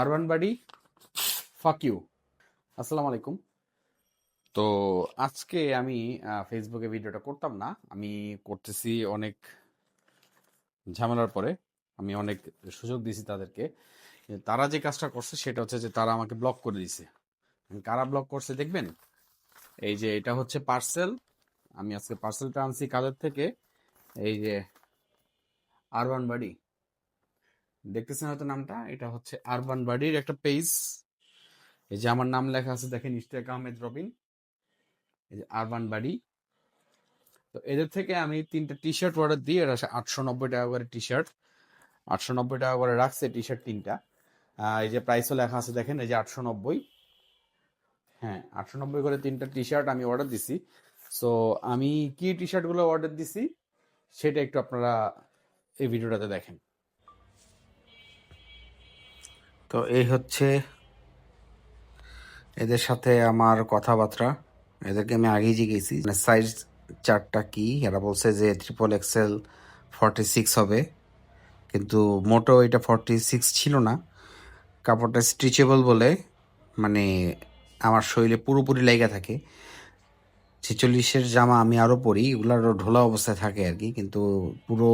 Urban বাড়ি fuck you আসসালামু আলাইকুম। তো আজকে আমি ফেসবুকে ভিডিওটা করতাম না। আমি করতেছি অনেক ঝামেলার পরে। আমি অনেক সুযোগ দিয়েছি তাদেরকে। তারা যে কাজটা করছে, সেটা হচ্ছে যে তারা আমাকে ব্লক করে দিয়েছে কারা ব্লক করছে দেখবেন? এই যে এটা হচ্ছে পার্সেল আমি আজকে পার্সেলটা আনছি কাদের থেকে? এই যে আরবান বাড়ি। দেখতেছেন হয়তো নামটা? এটা হচ্ছে আরবান বাড়ির একটা পেজ এই যে আমার নাম লেখা আছে, দেখেন ইশতিয়াক আহমেদ রবিন। এই যে আরবান বাড়ি তো এদের থেকে আমি তিনটা টি শার্ট অর্ডার দিই এটা আটশো নব্বই টাকা করে টি শার্ট আটশো নব্বই টাকা করে রাখছে টি শার্ট তিনটা এই যে প্রাইসও লেখা আছে, দেখেন এই যে আটশো নব্বই। হ্যাঁ আটশো নব্বই করে তিনটা টি শার্ট আমি অর্ডার দিছি। সো আমি কি টি শার্টগুলো অর্ডার দিছি, সেটা একটু আপনারা এই ভিডিওটাতে দেখেন। তো এই হচ্ছে এদের সাথে আমার কথাবার্তা। এদেরকে আমি আগেই জিজ্ঞেসি মানে সাইজ চারটা কি এরা বলছে যে ট্রিপল এক্সেল ফর্টি সিক্স হবে। কিন্তু মোটো এটা ফর্টি সিক্স ছিল না। কাপড়টা স্ট্রিচেবল বলে মানে আমার শরীরে পুরোপুরি লেগে থাকে। ছেচল্লিশের জামা আমি আরও পরি এগুলো আরও ঢোলা অবস্থায় থাকে আর কি। কিন্তু পুরো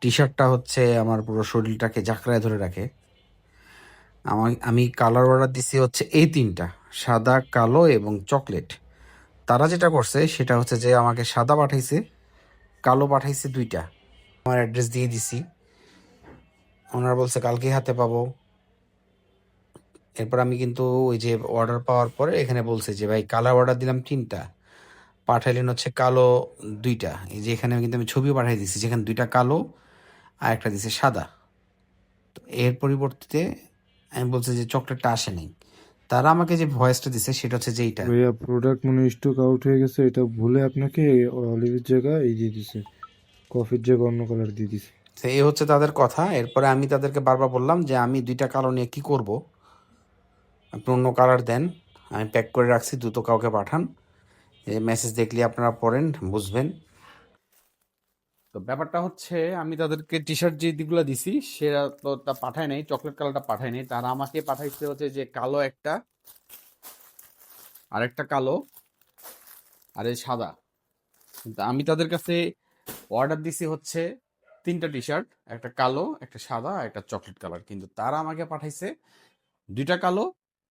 টি শার্টটা হচ্ছে আমার পুরো শরীরটাকে জাকড়ায় ধরে রাখে। আমি কালার অর্ডার দিছি হচ্ছে এই তিনটা, সাদা, কালো এবং চকলেট তারা যেটা করছে সেটা হচ্ছে যে আমাকে সাদা পাঠাইছে, কালো পাঠাইছে দুইটা। আমার অ্যাড্রেস দিয়ে দিছি। ওনারা বলছে কালকে হাতে পাবো। এরপর আমি কিন্তু ওই যে অর্ডার পাওয়ার পরে এখানে বলছে যে, ভাই কালার অর্ডার দিলাম তিনটা, পাঠাইলেন হচ্ছে কালো দুইটা। এই যে এখানে কিন্তু আমি ছবিও পাঠিয়ে দিছি, যেখানে দুইটা কালো আর একটা দিছে সাদা। তো এর পরিবর্তে আমি বলছি যে চকলেটটা আসে নাই। তারা আমাকে যে ভয়েসটা দিছে সেটা হচ্ছে যে এইটা। ভাইয়া প্রোডাক্ট মনে স্টক আউট হয়ে গেছে এটা ভুলে আপনাকে অলিভের জায়গায় এই দিয়ে দিছে কফির জায়গায় অন্য কালার দিয়ে দিছে। তো এই হচ্ছে তাদের কথা। এরপরে আমি তাদেরকে বারবার বললাম যে আমি দুইটা কালো নিয়ে কি করব? আপনি অন্য কালার দেন আমি প্যাক করে রাখছি দ্রুত কাউকে পাঠান। এই মেসেজ দেখলে আপনারা পড়েন বুঝবেন। তো ব্যাপারটা হচ্ছে, আমি তাদেরকে টি শার্ট যে দিকগুলো দিছি সেটা তো তা পাঠায় নাই চকলেট কালারটা পাঠায় নাই। তারা আমাকে পাঠাইছে হচ্ছে যে কালো একটা আর একটা কালো, আর এই সাদা। কিন্তু আমি তাদের কাছে অর্ডার দিছি হচ্ছে তিনটা টি শার্ট একটা কালো, একটা সাদা একটা চকলেট কালার কিন্তু তারা আমাকে পাঠাইছে দুইটা কালো,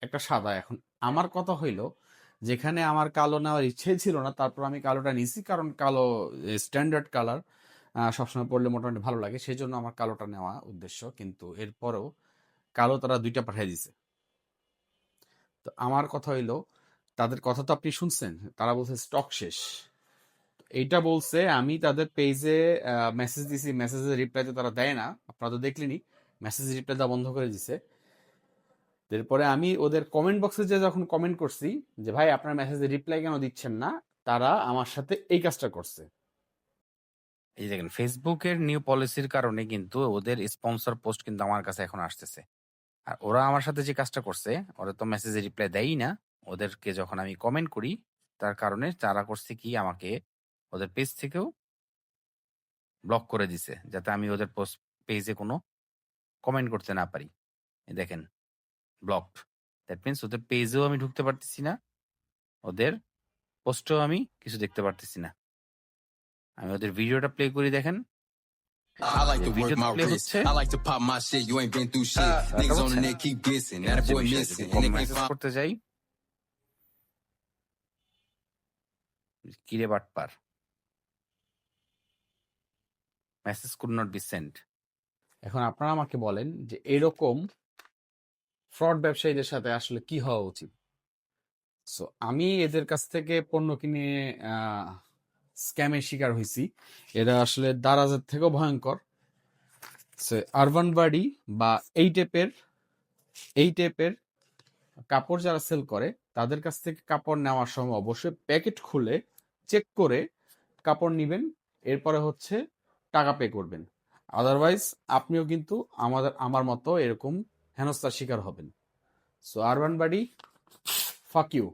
একটা সাদা। এখন আমার কথা হইল, যেখানে আমার কালো নেওয়ার ইচ্ছে ছিল না, তারপর আমি কালোটা নিছি, কারণ কালো স্ট্যান্ডার্ড কালার সবসময় পড়লে মোটামুটি ভালো লাগে। সেই জন্য আমার কালোটা নেওয়া উদ্দেশ্য। কিন্তু এরপরেও কালো তারা দুইটা পাঠিয়ে দিছে। তো আমার কথা হইল, তাদের কথা তো আপনি শুনছেন। তারা বলছে, স্টক শেষ। এইটা বলছে, আমি তাদের পেজে মেসেজ দিছি। মেসেজের রিপ্লাই তো তারা দেয় না। আপনারা তো দেখলেনি মেসেজ রিপ্লাই দেওয়া বন্ধ করে দিছে। এরপরে আমি ওদের কমেন্ট বক্সে যে যখন কমেন্ট করছি, যে, ভাই, আপনার মেসেজে রিপ্লাই কেন দিচ্ছেন না? তারা আমার সাথে এই কাজটা করছে। এই দেখেন ফেসবুকের নিউ পলিসির কারণে কিন্তু ওদের স্পন্সর পোস্ট কিন্তু আমার কাছে এখন আসতেছে। আর ওরা আমার সাথে যে কাজটা করছে, ওরা তো মেসেজে রিপ্লাই দেয়ই না। ওদেরকে যখন আমি কমেন্ট করি, তার কারণে তারা করছে কি, আমাকে ওদের পেজ থেকেও ব্লক করে দিছে, যাতে আমি ওদের পোস্ট পেজে কোনো কমেন্ট করতে না পারি। দেখেন ব্লকড দ্যাট মিনস ওদের পেজেও আমি ঢুকতে পারতেছি না, ওদের পোস্টেও আমি কিছু দেখতে পারতেছি না। আমি ওদের ভিডিওটা প্লে করি দেখেন I like to work my wrist. I like to pop my shit. You ain't been through shit. Uh, Niggas uh, on the net keep dissing. That boy missing. And they can't করতে যাই কিরে বাটপার message could not be send এখন আপনারা আমাকে বলেন যে এরকম ফ্রড ব্যবসায়ীদের সাথে আসলে কি হওয়া উচিত সো আমি এদের কাছ থেকে পণ্য কিনে স্ক্যামের শিকার হয়েছি এরা আসলে দারাজের থেকেও ভয়ঙ্কর। আরবান বাড়ি বা এই টাইপের এই টাইপের কাপড় যারা সেল করে, তাদের কাছ থেকে কাপড় নেওয়ার সময় অবশ্যই প্যাকেট খুলে চেক করে কাপড় নিবেন। এরপরে হচ্ছে টাকা পে করবেন। আদারওয়াইজ আপনিও কিন্তু আমাদের, আমার মতো এরকম হেনস্থার শিকার হবেন। সো আরবান বাড়ি ফাক ইউ